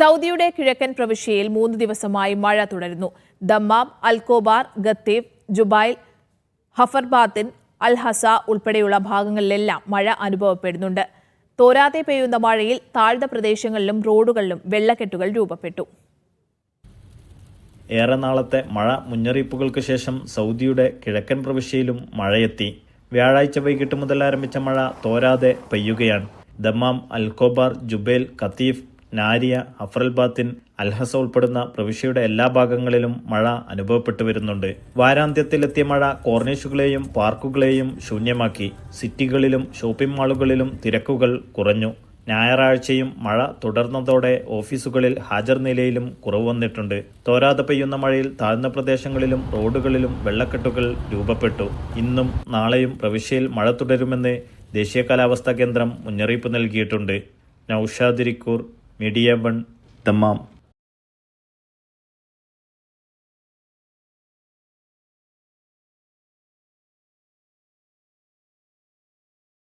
സൗദിയുടെ കിഴക്കൻ പ്രവിശ്യയിൽ മൂന്ന് ദിവസമായി മഴ തുടരുന്നു. Dammam Al Khobar Qatif Jubail Hafar Al-Batin Al Hasa ഉൾപ്പെടെയുള്ള ഭാഗങ്ങളിലെല്ലാം മഴ അനുഭവപ്പെടുന്നുണ്ട്. തോരാതെ പെയ്യുന്ന മഴയിൽ താഴ്ന്ന പ്രദേശങ്ങളിലും റോഡുകളിലും വെള്ളക്കെട്ടുകൾ രൂപപ്പെട്ടു. ഏറെ നാളത്തെ മഴ മുന്നറിയിപ്പുകൾക്ക് ശേഷം സൗദിയുടെ കിഴക്കൻ പ്രവിശ്യയിലും മഴയെത്തി. വ്യാഴാഴ്ച വൈകിട്ട് മുതൽ ആരംഭിച്ച മഴ തോരാതെ പെയ്യുകയാണ്. Dammam Al Khobar Jubail Qatif Nariya Hafr al Batin Al Hasa ഉൾപ്പെടുന്ന പ്രവിശ്യയുടെ എല്ലാ ഭാഗങ്ങളിലും മഴ അനുഭവപ്പെട്ടു വരുന്നുണ്ട്. വാരാന്ത്യത്തിലെത്തിയ മഴ കോർണിഷുകളെയും പാർക്കുകളെയും ശൂന്യമാക്കി. സിറ്റികളിലും ഷോപ്പിംഗ് മാളുകളിലും തിരക്കുകൾ കുറഞ്ഞു. ഞായറാഴ്ചയും മഴ തുടർന്നതോടെ ഓഫീസുകളിൽ ഹാജർ നിലയിലും കുറവ് വന്നിട്ടുണ്ട്. തോരാതെ പെയ്യുന്ന മഴയിൽ താഴ്ന്ന പ്രദേശങ്ങളിലും റോഡുകളിലും വെള്ളക്കെട്ടുകൾ രൂപപ്പെട്ടു. ഇന്നും നാളെയും പ്രവിശ്യയിൽ മഴ തുടരുമെന്ന് ദേശീയ കാലാവസ്ഥാ കേന്ദ്രം മുന്നറിയിപ്പ് നൽകിയിട്ടുണ്ട്. നൌഷാദിരിക്കൂർ மெடியவன் தமாம்